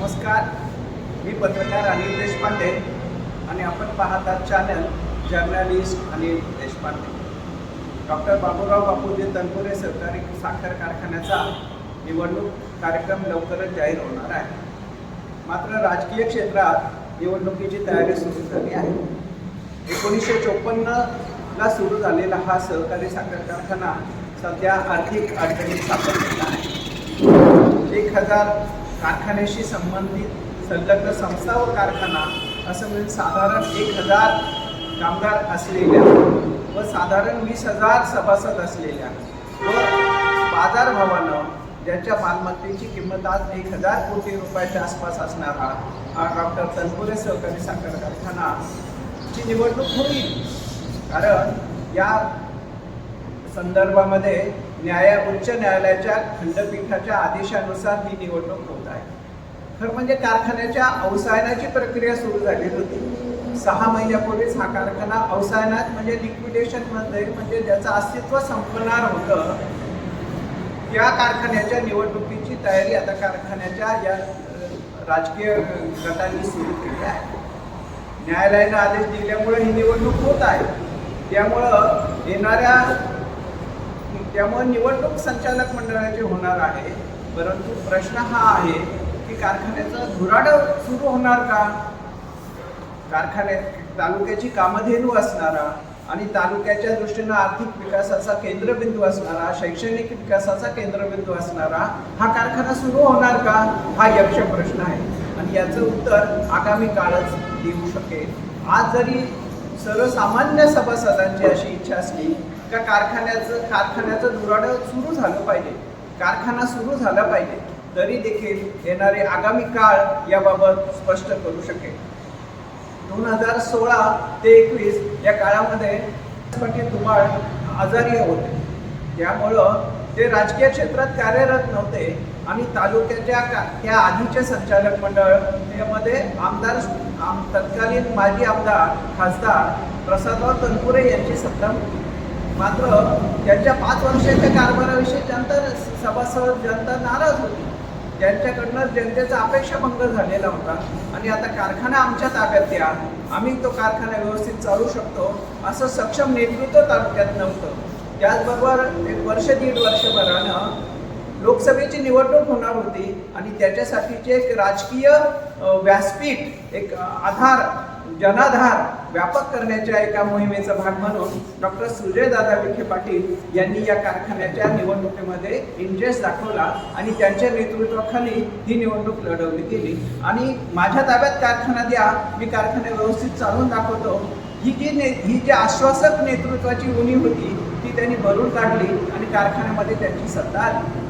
नमस्कार. मी पत्रकार अनिल देशपांडे आणि आपण पाहतात channel journalist Anil Deshpande. Doctor Baburao Bapuji Tanpure सहकारी साखर कारखान्याचा निवडणूक कार्यक्रम लवकरच जाहीर होणार आहे. मात्र राजकीय क्षेत्रात निवडणुकीची तयारी सुरू झाली आहे. एकोणीसशे चोपन्नला सुरू झालेला हा सहकारी साखर कारखाना सध्या आर्थिक अडचणीत सापडलेला आहे. एक हजार कारखान्याशी संबंधित संलग्न संस्था व कारखाना असं मिळून साधारण एक हजार कामगार असलेल्या व साधारण वीस हजार सभासद असलेल्या व बाजारभावानं ज्याच्या मालमत्तेची किंमत आज एक हजार कोटी रुपयाच्या आसपास असणारा हा डॉक्टर तनपुरे सहकारी साखर कारखाना ची निवडणूक होईल. कारण या संदर्भामध्ये न्याया उच्च न्यायालयाच्या खंडपीठाच्या आदेशानुसार ही निवडणूक होत आहे. खरं म्हणजे कारखान्याच्या अवसायनाची प्रक्रिया सुरू झालेली होती. सहा महिन्यापूर्वीच हा कारखाना अवसायनात म्हणजे लिक्विडेशनमध्ये म्हणजे ज्याचं अस्तित्व संपणार होतं या कारखान्याच्या निवडणुकीची तयारी आता कारखान्याच्या या राजकीय गटांनी सुरू केली आहे. न्यायालयानं आदेश दिल्यामुळे ही निवडणूक होत आहे. त्यामुळं येणाऱ्या त्यामुळे निवडणूक संचालक मंडळाची होणार आहे परंतु प्रश्न हा आहे की कारखान्याचा धुराड सुरू होणार का? कारखान्यात तालुक्याची कामधेनू असणारा आणि तालुक्याच्या दृष्टीनं आर्थिक विकासाचा केंद्रबिंदू असणारा शैक्षणिक विकासाचा केंद्रबिंदू असणारा हा कारखाना सुरू होणार का? हा यक्ष प्रश्न आहे. आणि याचं उत्तर आगामी काळच देऊ शकेल. आज जरी सर्वसामान्य सभासदांची अशी इच्छा असली का कारखान्याचं कारखान्याचं धुराडं सुरू झालं पाहिजे. कारखाना सुरू झाला पाहिजे. तरी देखील येणारे आगामी काळ याबाबत स्पष्ट करू शकेल. दोन हजार सोळा ते एकवीस या काळामध्ये पटी धुमाळ आजारी होते. त्यामुळं ते राजकीय क्षेत्रात कार्यरत नव्हते. आणि तालुक्याच्या का त्या आधीचे संचालक मंडळ यामध्ये आमदार आम तत्कालीन माजी आमदार खासदार प्रसादराव तनपुरे यांची सत्ता होती. मात्र त्यांच्या पाच वर्षाच्या कारभाराविषयी जनता सभासद जनता नाराज होती. त्यांच्याकडनं जनतेचा अपेक्षाभंग झालेला होता. आणि आता कारखाना आमच्या ताब्यात द्या. आम्ही तो कारखाना व्यवस्थित चालू शकतो असं सक्षम नेतृत्व तालुक्यात नव्हतं. त्याचबरोबर एक वर्ष दीड वर्षभरानं लोकसभेची निवडणूक होणार होती. आणि त्याच्यासाठीचे एक राजकीय व्यासपीठ एक आधार जनाधार व्यापक करण्याच्या एका मोहिमेचा भाग म्हणून डॉक्टर सुजयदादा विखे पाटील यांनी या कारखान्याच्या निवडणुकीमध्ये इंटरेस्ट दाखवला आणि त्यांच्या नेतृत्वाखाली ही निवडणूक लढवली गेली. आणि माझ्या ताब्यात कारखाना द्या मी कारखाना व्यवस्थित चालवून दाखवतो. ही जी ने ही जी आश्वासक नेतृत्वाची उणीव होती ती त्यांनी भरून काढली आणि कारखान्यामध्ये त्यांची सत्ता आली.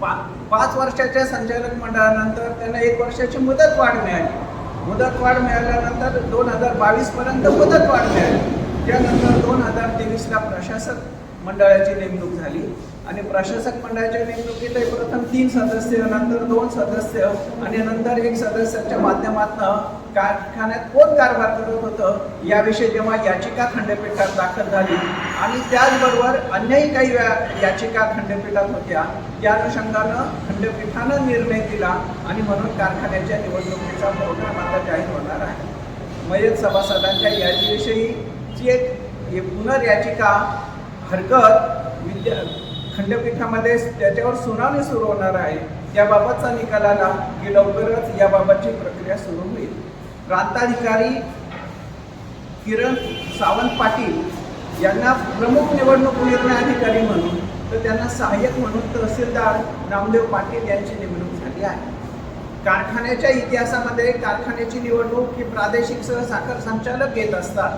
पा पाच वर्षाच्या संचालक मंडळानंतर त्यांना एक वर्षाची मुदत वाढ मिळाली. मुदतवाढ मिळाल्यानंतर दोन हजार बावीसपर्यंत पर्यंत मुदतवाढ मिळाली. त्यानंतर दोन हजार तेवीसला प्रशासक मंडळाची नेमणूक झाली. आणि प्रशासक मंडळाच्या नेमणुकीत प्रथम तीन सदस्य नंतर दोन सदस्य आणि नंतर एक सदस्याच्या माध्यमातून कारखान्यात कोण कारभार करत होतं याविषयी जेव्हा याचिका खंडपीठात दाखल झाली आणि त्याचबरोबर अन्यही काही याचिका खंडपीठात होत्या. त्या अनुषंगानं खंडपीठानं निर्णय दिला आणि म्हणून कारखान्याच्या निवडणुकीचा प्रोग्राम आता जाहीर होणार आहे. मयत सभासदांच्या यादीविषयीची एक पुनर्याचिका हरकत विद्या खंडपीठामध्ये त्याच्यावर सुनावणी सुरू होणार आहे. त्याबाबतचा निकाल आला की लवकरच याबाबतची प्रक्रिया सुरू होईल. प्रांताधिकारी किरण सावंत पाटील यांना प्रमुख निवडणूक निर्णय अधिकारी म्हणून तर त्यांना सहाय्यक म्हणून तहसीलदार नामदेव पाटील यांची नेमणूक झाली आहे. कारखान्याच्या इतिहासामध्ये कारखान्याची निवडणूक ही प्रादेशिक सह साखर संचालक घेत असतात.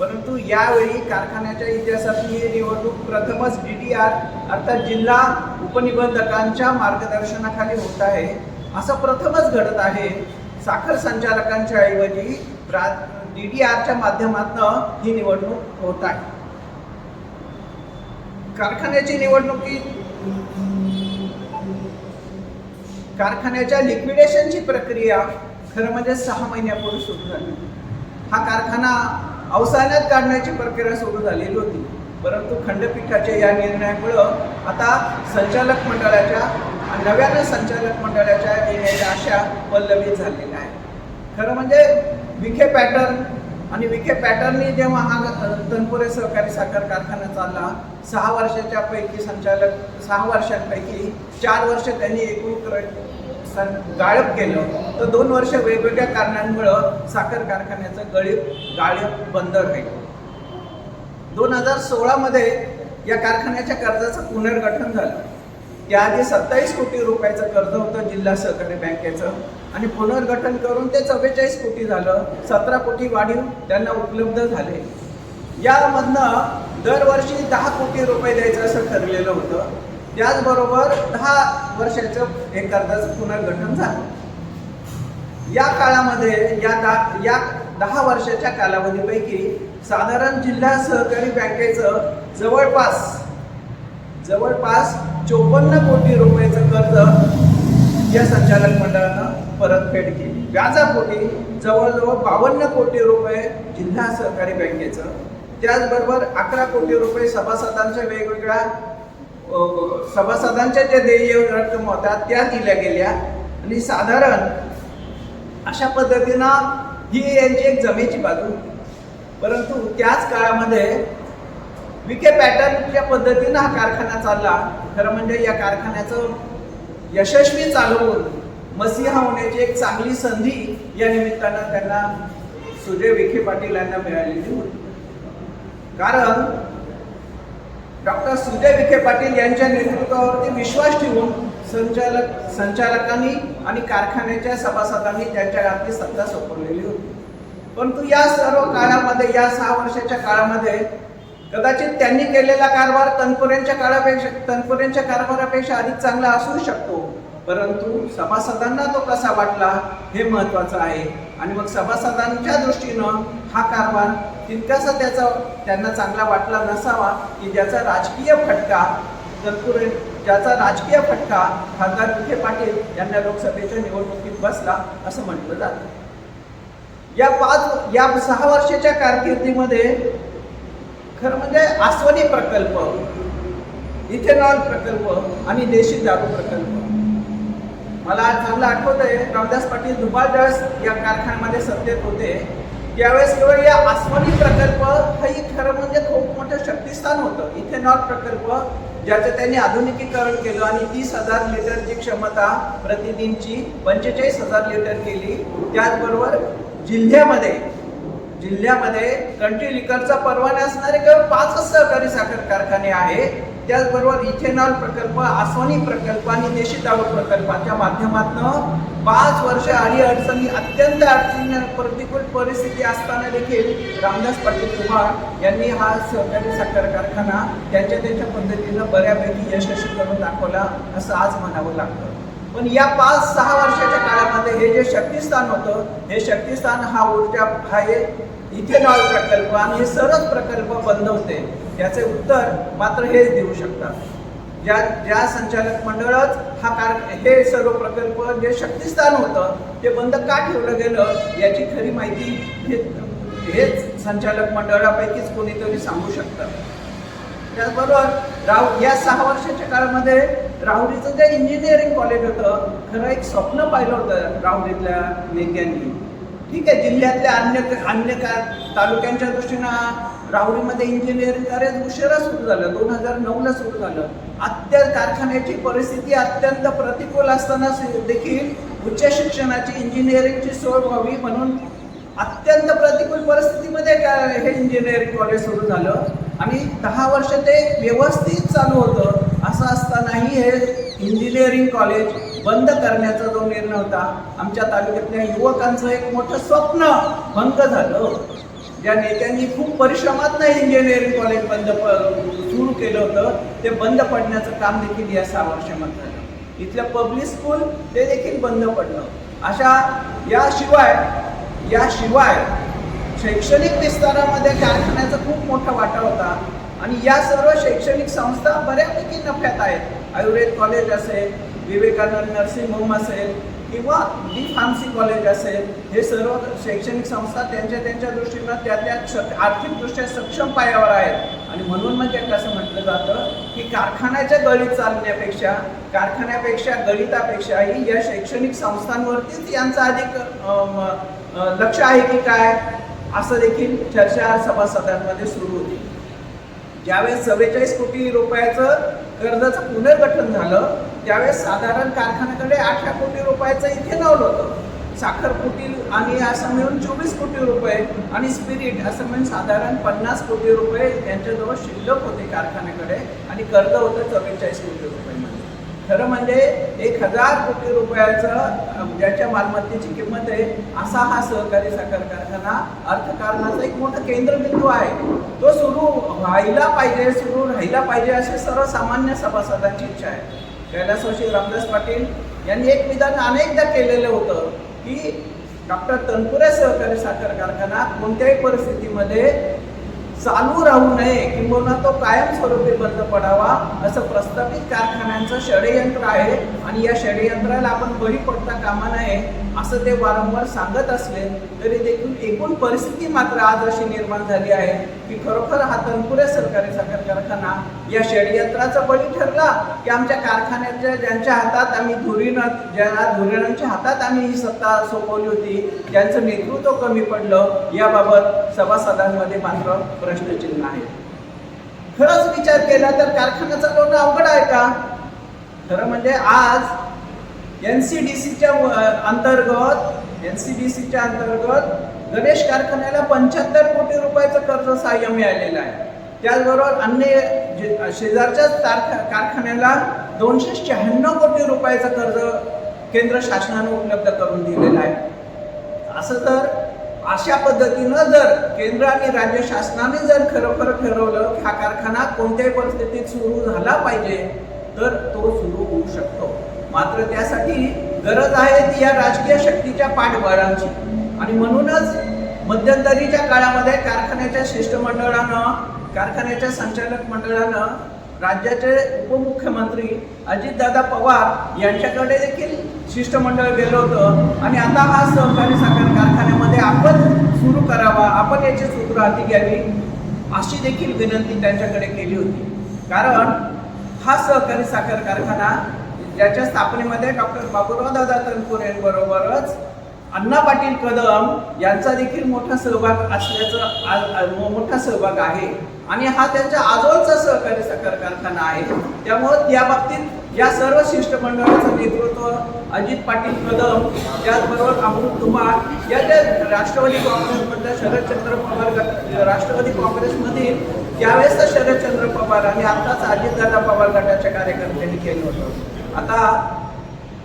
परंतु यावेळी कारखान्याच्या इतिहासातली ही निवडणूक प्रथमच डी डी आर अर्थात जिल्हा उपनिबंधकांच्या मार्गदर्शनाखाली होत आहे. असं प्रथमच घडत आहे. साखर संचालकांच्या ऐवजी प्रा डी डी आरच्या माध्यमातून ही निवडणूक होत आहे. कारखान्याची निवडणुकीत कारखान्याच्या लिक्विडेशनची प्रक्रिया खरं म्हणजे सहा महिन्यापूर्वी सुरू झाली. हा कारखाना अवसानात काढण्याची प्रक्रिया सुरू झालेली होती. परंतु खंडपीठाच्या या निर्णयामुळं आता संचालक मंडळाच्या नव्यानं संचालक मंडळाच्या येण्याच्या आशा पल्लवित झालेल्या आहे खरं म्हणजे विखे पॅटर्न आणि विखे पॅटर्ननी जेव्हा हा तनपुरे सहकारी साखर कारखाना चालला सहा वर्षाच्या पैकी संचालक सहा वर्षांपैकी चार वर्ष त्यांनी एकूण गाळप केलं. तर दोन वर्ष वेगवेगळ्या कारणांमुळं साखर कारखान्याचं गळीप गाळप बंद राहिलं. दोन हजार सोळामध्ये या कारखान्याच्या कर्जाचं पुनर्गठन झालं. त्याआधी सत्तावीस कोटी रुपयाचं कर्ज होतं जिल्हा सहकारी बँकेचं आणि पुनर्गठन करून ते चव्वेचाळीस कोटी झालं सतरा कोटी वाढीव त्यांना उपलब्ध झाले. यामधनं दरवर्षी दहा कोटी रुपये द्यायचं असं ठरलेलं होतं. त्याचबरोबर दहा वर्षाचं हे कर्जाचं पुनर्गठन झालं. या काळामध्ये या दा या दहा वर्षाच्या कालावधीपैकी साधारण जिल्हा सहकारी बँकेचं जवळपास जवळपास चोपन्न कोटी रुपयाचं कर्ज या संचालक मंडळानं परतफेड केली. व्याजापोटी जवळजवळ बावन्न कोटी रुपये जिल्हा सहकारी बँकेचं. त्याचबरोबर अकरा कोटी रुपये सभासदांच्या वेगवेगळ्या सभासदांच्या ज्या देय रक्कम होत्या त्या दिल्या गेल्या. आणि साधारण अशा पद्धतीनं ही यांची एक जमेची बाजू परंतु त्याच काळामध्ये विखे पॅटर्नच्या पद्धतीनं हा कारखाना चालला. खरं म्हणजे या कारखान्याचं यशस्वी चालवून मसीहा होण्याची एक चांगली संधी या निमित्तानं त्यांना सुजय विखे पाटील यांना मिळालेली होती. कारण डॉक्टर सुजय विखे पाटील यांच्या नेतृत्वावरती विश्वास ठेवून संचालक संचालकांनी आणि कारखान्याच्या सभासदांनी त्यांच्या हाती सत्ता सोपवलेली होती. परंतु या सर्व काळामध्ये या सहा वर्षाच्या काळामध्ये कदाचित त्यांनी केलेला कारभार तनपुरेंच्या काळापेक्षा तनपुरेंच्या कारभारापेक्षा अधिक चांगला असू शकतो. परंतु सभासदांना तो कसा वाटला हे महत्त्वाचं आहे. आणि मग सभासदांच्या दृष्टीनं हा कारभार तितकासा त्याचा त्यांना चांगला वाटला नसावा की ज्याचा राजकीय फटका तनपुरे ज्याचा राजकीय फटका खासदार विखे पाटील यांना लोकसभेच्या निवडणुकीत बसला असं म्हटलं जातं. या पाच या सहा वर्षाच्या कारकिर्दीमध्ये खरं म्हणजे आस्वनी प्रकल्प. इथेनॉल प्रकल्प आणि देशी दारू प्रकल्प. मला चांगलं आठवत आहे रामदास पाटील दुबार या कारखान्यामध्ये सत्तेत होते. त्यावेळेस केवळ या आस्वनी प्रकल्प हे खरं म्हणजे खूप मोठं शक्तिस्थान होतं. इथेनॉल प्रकल्प ज्याचं त्यांनी आधुनिकीकरण केलं आणि तीस हजार लिटरची क्षमता प्रतिदिनची पंचेचाळीस हजार लिटर केली. त्याचबरोबर जिल्ह्यामध्ये जिल्ह्यामध्ये कंट्री लिकरचा परवाना असणारे केवळ पाचच सहकारी साखर कारखाने आहे. त्याचबरोबर इथेनॉल प्रकल्प आसोनी प्रकल्प आणि देशी दारू प्रकल्पाच्या माध्यमातून पाच वर्ष आडी अडचणी अत्यंत अडचणी प्रतिकूल परिस्थिती असताना देखील रामदास पाटील कुमार यांनी हा सहकारी साखर कारखाना त्यांच्या त्यांच्या पद्धतीनं बऱ्यापैकी यशस्वी करून दाखवला असं आज म्हणावं लागतं. पण या पाच सहा वर्षाच्या काळामध्ये हे जे शक्तिस्थान होतं हे शक्तिस्थान हा ऊर्जा हा हे इथेनॉल प्रकल्प आणि हे सर्वच प्रकल्प बंद होते. याचे उत्तर मात्र हेच देऊ शकतात. ज्या ज्या संचालक मंडळच हा कार हे सर्व प्रकल्प जे शक्तिस्थान होतं ते बंद का ठेवलं गेलं याची खरी माहिती हे हेच संचालक मंडळापैकीच कोणीतरी सांगू शकतं. त्याचबरोबर राव या सहा वर्षाच्या काळामध्ये राहुरीचं जे इंजिनिअरिंग कॉलेज होतं खरं एक स्वप्न पाहिलं होतं राहुरीतल्या नेत्यांनी ठीक आहे जिल्ह्यातल्या अन्य अन्य का तालुक्यांच्या दृष्टीनं राहुरीमध्ये इंजिनिअरिंग कार्य उशिरा सुरू झालं दोन हजार नऊला सुरू झालं. अत्यंत कारखान्याची परिस्थिती अत्यंत प्रतिकूल असताना देखील उच्च शिक्षणाची इंजिनिअरिंगची सोय व्हावी म्हणून अत्यंत प्रतिकूल परिस्थितीमध्ये हे इंजिनिअरिंग कॉलेज सुरू झालं. आणि दहा वर्ष ते व्यवस्थित चालू होतं असं असतानाही हे इंजिनिअरिंग कॉलेज बंद करण्याचा जो निर्णय होता आमच्या तालुक्यातल्या युवकांचं एक मोठं स्वप्न भंग झालं. ज्या नेत्यांनी खूप परिश्रमात इंजिनिअरिंग कॉलेज बंद प- सुरू केलं होतं ते बंद पडण्याचं काम देखील या सहा वर्षामध्ये झालं. इथलं पब्लिक स्कूल ते देखील बंद पडलं. अशा याशिवाय याशिवाय शैक्षणिक विस्तारामध्ये कारखान्याचा खूप मोठा वाटा होता आणि या सर्व शैक्षणिक संस्था बऱ्यापैकी नफ्यात आहेत. आयुर्वेद कॉलेज असेल विवेकानंद नर्सिंग होम असेल किंवा डी फार्मसी कॉलेज असेल हे सर्व शैक्षणिक संस्था त्यांच्या त्यांच्या दृष्टीनं त्या त्या आर्थिकदृष्ट्या सक्षम पायावर आहेत. आणि म्हणून म्हणजे कसं म्हटलं जातं की कारखान्याच्या गळीत चालण्यापेक्षा कारखान्यापेक्षा गणितापेक्षाही या शैक्षणिक संस्थांवरतीच यांचं अधिक लक्ष आहे की काय? असं देखील चर्चा सभासदांमध्ये सुरू होती. ज्यावेळेस चव्वेचाळीस कोटी रुपयाचं कर्जाचं पुनर्गठन झालं त्यावेळेस साधारण कारखान्याकडे अठरा कोटी रुपयाचं इथेनॉल होतं. साखर कुटील आणि असं मिळून चोवीस कोटी रुपये आणि स्पिरिट असं मिळून साधारण पन्नास कोटी रुपये त्यांच्याजवळ शिल्लक होते कारखान्याकडे आणि कर्ज होतं चव्वेचाळीस कोटी रुपये खरं म्हणजे एक हजार कोटी रुपयाचं ज्याच्या मालमत्तेची किंमत आहे असा हा सहकारी साखर कारखाना अर्थकारणाचा एक मोठा केंद्रबिंदू आहे. तो सुरू व्हायला पाहिजे सुरू राहिला पाहिजे अशी सर्वसामान्य सभासदांची इच्छा आहे. कैलासवासी रामदास पाटील यांनी एक विधान अनेकदा केलेलं होतं की डॉक्टर तनपुरे सहकारी साखर कारखाना कोणत्याही परिस्थितीमध्ये चालू राहू नये किंबहुना तो कायमस्वरूपी बंद पडावा असं प्रस्थापित कारखान्यांचं षडयंत्र आहे. आणि या षडयंत्राला आपण बळी पडता कामा नये असं ते वारंवार सांगत असले तरी देखील एकूण परिस्थिती मात्र आज अशी निर्माण झाली आहे की खरोखर हा तनपुरे सरकारी साखर कारखाना या षडयंत्राचा बळी ठरला की आमच्या कारखान्याच्या ज्यांच्या हातात आम्ही धुरीनं ज्या धुरीणांच्या हातात आम्ही ही सत्ता सोपवली होती ज्यांचं नेतृत्व कमी पडलं याबाबत सभासदांमध्ये मात्र प्रश्नचिन्ह आहे. खरंच विचार केला तर कारखाना चालवणं अवघड आहे का? खरं म्हणजे आज एन सी डी सीच्या अंतर्गत एन सी डी सीच्या अंतर्गत गणेश कारखान्याला पंच्याहत्तर कोटी रुपयाचं कर्ज सहाय्य मिळालेलं आहे. त्याचबरोबर अन्य शेजारच्याच कारखा कारखान्याला दोनशे शहाण्णव कोटी रुपयाचं कर्ज केंद्र शासनानं उपलब्ध करून दिलेलं आहे. असं तर अशा पद्धतीनं जर केंद्र आणि राज्य शासनाने जर खरोखर ठरवलं हा कारखाना कोणत्याही परिस्थितीत सुरू झाला पाहिजे तर तो सुरू होऊ शकतो. मात्र त्यासाठी गरज आहे ती या राजकीय शक्तीच्या पाठबळांची. आणि म्हणूनच मध्यंतरीच्या काळामध्ये कारखान्याच्या शिष्टमंडळानं कारखान्याच्या संचालक मंडळानं राज्याचे उपमुख्यमंत्री अजितदादा पवार यांच्याकडे देखील शिष्टमंडळ गेलं होतं. आणि आता हा सहकारी साखर कारखान्यामध्ये आपण सुरू करावा आपण याची सूत्र हाती घ्यावी अशी देखील विनंती त्यांच्याकडे केली होती. कारण हा सहकारी साखर कारखाना ज्याच्या स्थापनेमध्ये डॉक्टर बाबुराव दादा तनपुरेंबरोबरच अण्णा पाटील कदम यांचा देखील मोठा सहभाग असल्याचं मोठा सहभाग आहे. आणि हा त्यांच्या आजोळचा सहकारी साखर कारखाना आहे. त्यामुळं या बाबतीत या सर्व शिष्टमंडळाचं नेतृत्व अजित पाटील कदम त्याचबरोबर अमृत कुमार या त्या राष्ट्रवादी काँग्रेसमधल्या शरदचंद्र पवार राष्ट्रवादी काँग्रेसमधील त्यावेळेस तर शरदचंद्र पवार आणि आताच अजितदादा पवार गटाच्या कार्यकर्त्यांनी केलं होतं. आता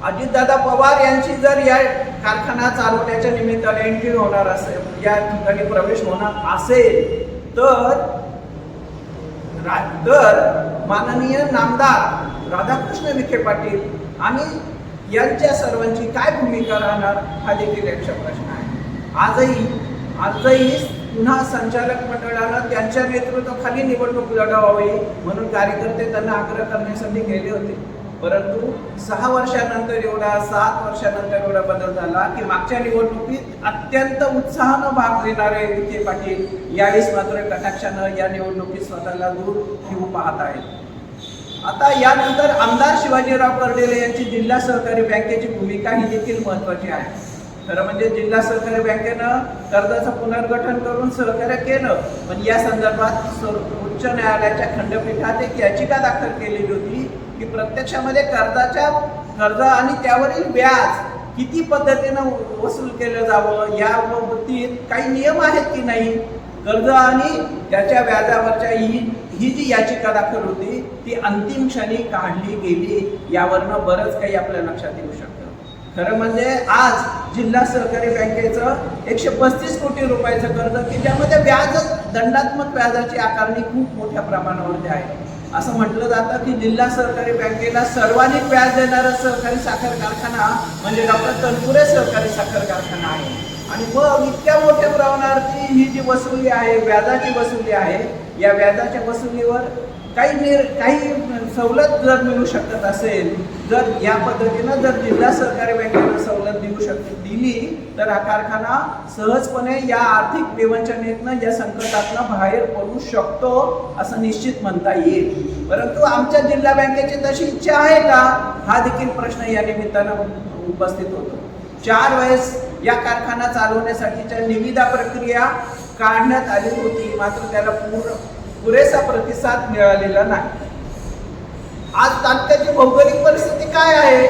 अजितदादा पवार यांची जर या कारखाना चालवण्याच्या निमित्ताने एंट्री होणार असेल या ठिकाणी प्रवेश होणार असेल तर तर माननीय नामदार राधाकृष्ण विखे पाटील आणि यांच्या सर्वांची काय भूमिका राहणार हा देखील यांचा प्रश्न आहे. आजही आजही पुन्हा संचालक मंडळानं त्यांच्या नेतृत्वाखाली निवडणूक लढवावी म्हणून कार्यकर्ते त्यांना आग्रह करण्यासाठी गेले होते. परंतु सहा वर्षानंतर एवढा सात वर्षानंतर एवढा बदल झाला की मागच्या निवडणुकीत अत्यंत उत्साहानं भाग घेणारे विखे पाटील यावेळेस मात्र कटाक्षानं या निवडणुकीत स्वतःला दूर घेऊ पाहत आहेत. आता यानंतर आमदार शिवाजीराव कर्डेले यांची जिल्हा सहकारी बँकेची भूमिका ही देखील महत्वाची आहे. खरं म्हणजे जिल्हा सहकारी बँकेनं कर्जाचं पुनर्गठन करून सहकार्य केलं. पण या संदर्भात उच्च न्यायालयाच्या खंडपीठात एक याचिका दाखल केलेली होती की प्रत्यक्षामध्ये कर्जाच्या कर्ज आणि त्यावरील व्याज किती पद्धतीनं वसूल केलं जावं या बाबतीत काही नियम आहेत की नाही? कर्ज आणि त्याच्या व्याजावरच्या ही ही जी याचिका दाखल होती ती अंतिम क्षणी काढली गेली यावरनं बरंच काही आपल्या लक्षात येऊ शकतं. खरं म्हणजे आज जिल्हा सहकारी बँकेचं एकशे पस्तीस कोटी रुपयाचं कर्ज की ज्यामध्ये व्याज दंडात्मक व्याजाची आकारणी खूप मोठ्या प्रमाणावरती आहे. असं म्हटलं जातं की जिल्हा सहकारी बँकेला सर्वाधिक व्याज देणारा सहकारी साखर कारखाना म्हणजे डॉक्टर तनपुरे सहकारी साखर कारखाना आहे. आणि मग इतक्या मोठ्या प्रमाणावरती ही जी वसुली आहे व्याजाची वसुली आहे या व्याजाच्या वसुलीवर काही निर काही सवलत जर मिळू शकत असेल जर या पद्धतीनं जर जिल्हा सहकारी बँकेनं सवलत देऊ शक दिली तर हा कारखाना सहजपणे या आर्थिक विवंचनेतनं या संकटातनं बाहेर पडू शकतो असं निश्चित म्हणता येईल. परंतु आमच्या जिल्हा बँकेची तशी इच्छा आहे का? हा देखील प्रश्न या निमित्तानं उपस्थित होतो. चार वेळेस या कारखाना चालवण्यासाठीच्या निविदा प्रक्रिया काढण्यात आली होती मात्र त्याला पूर्ण पुरेसा प्रतिसाद मिळालेला नाही. आज तालुक्याची भौगोलिक परिस्थिती काय आहे?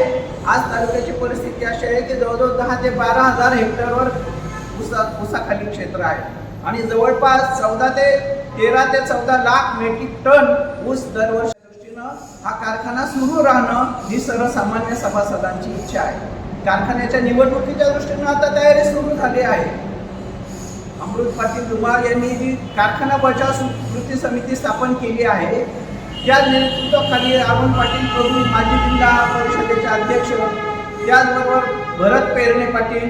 आज तालुक्याची परिस्थिती अशी आहे की जवळजवळ दहा ते बारा हजार हेक्टरवर उसा उसाखाली क्षेत्र आहे. आणि जवळपास चौदा ते तेरा ते चौदा लाख मेट्रिक टन ऊस दरवर्षी दृष्टीनं हा कारखाना सुरू राहणं ही सर्वसामान्य सभासदांची इच्छा आहे. कारखान्याच्या निवडणुकीच्या दृष्टीनं आता तयारी सुरू झाली आहे. अमृत पाटील धुमाळ यांनी जी कारखाना बचाव कृती समिती स्थापन केली आहे त्या नेतृत्वाखाली अरुण पाटील प्रभू माजी जिल्हा परिषदेचे अध्यक्ष त्याचबरोबर भरत पेरणे पाटील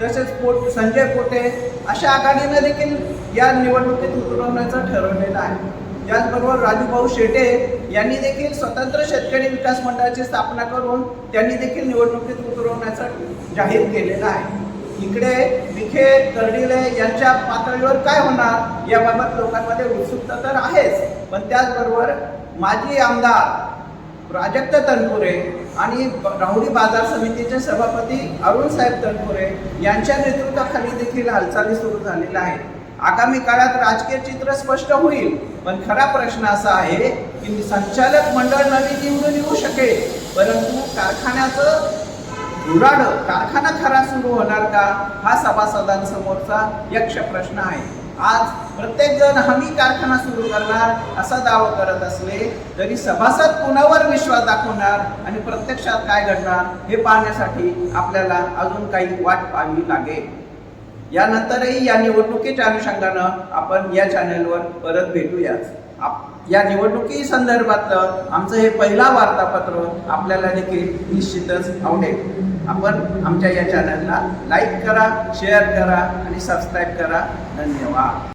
तसेच पोट संजय पोटे अशा आघाडीनं देखील या निवडणुकीत उतरवण्याचं ठरवलेलं आहे. त्याचबरोबर राजूभाऊ शेटे यांनी देखील स्वतंत्र शेतकरी विकास मंडळाची स्थापना करून त्यांनी देखील निवडणुकीत उतरवण्याचं जाहीर केलेलं आहे. इकडे विखे कर्डिले यांच्या पातळीवर काय होणार याबाबत लोकांमध्ये उत्सुकता तर आहेच. पण त्याचबरोबर माजी आमदार प्राजक्त तनपुरे आणि राहुरी बाजार समितीचे सभापती अरुण साहेब तनपुरे यांच्या नेतृत्वाखाली देखील हालचाली सुरू झालेल्या आहेत. आगामी काळात राजकीय चित्र स्पष्ट होईल पण खरा प्रश्न असा आहे की संचालक मंडळ नवी निवडून येऊ शकेल परंतु कारखान्याचं धुराड कारखाना खरा सुरू होणार का? हा सभासदांसमोरचा यक्ष प्रश्न आहे. आज प्रत्येक जण हमी कारखाना सुरू करणार असा दावा करत असले तरी सभासद कुणावर विश्वास दाखवणार आणि प्रत्यक्षात काय घडणार हे पाहण्यासाठी आपल्याला अजून काही वाट पाहावी लागेल. यानंतरही या निवडणुकीच्या अनुषंगानं आपण या चॅनलवर परत भेटूयाच या निवडणुकी संदर्भातलं आमचं हे पहिला वार्तापत्र आपल्याला देखील निश्चितच आवडेल. आपण आमच्या या चॅनलला लाईक करा शेअर करा आणि सबस्क्राईब करा. धन्यवाद.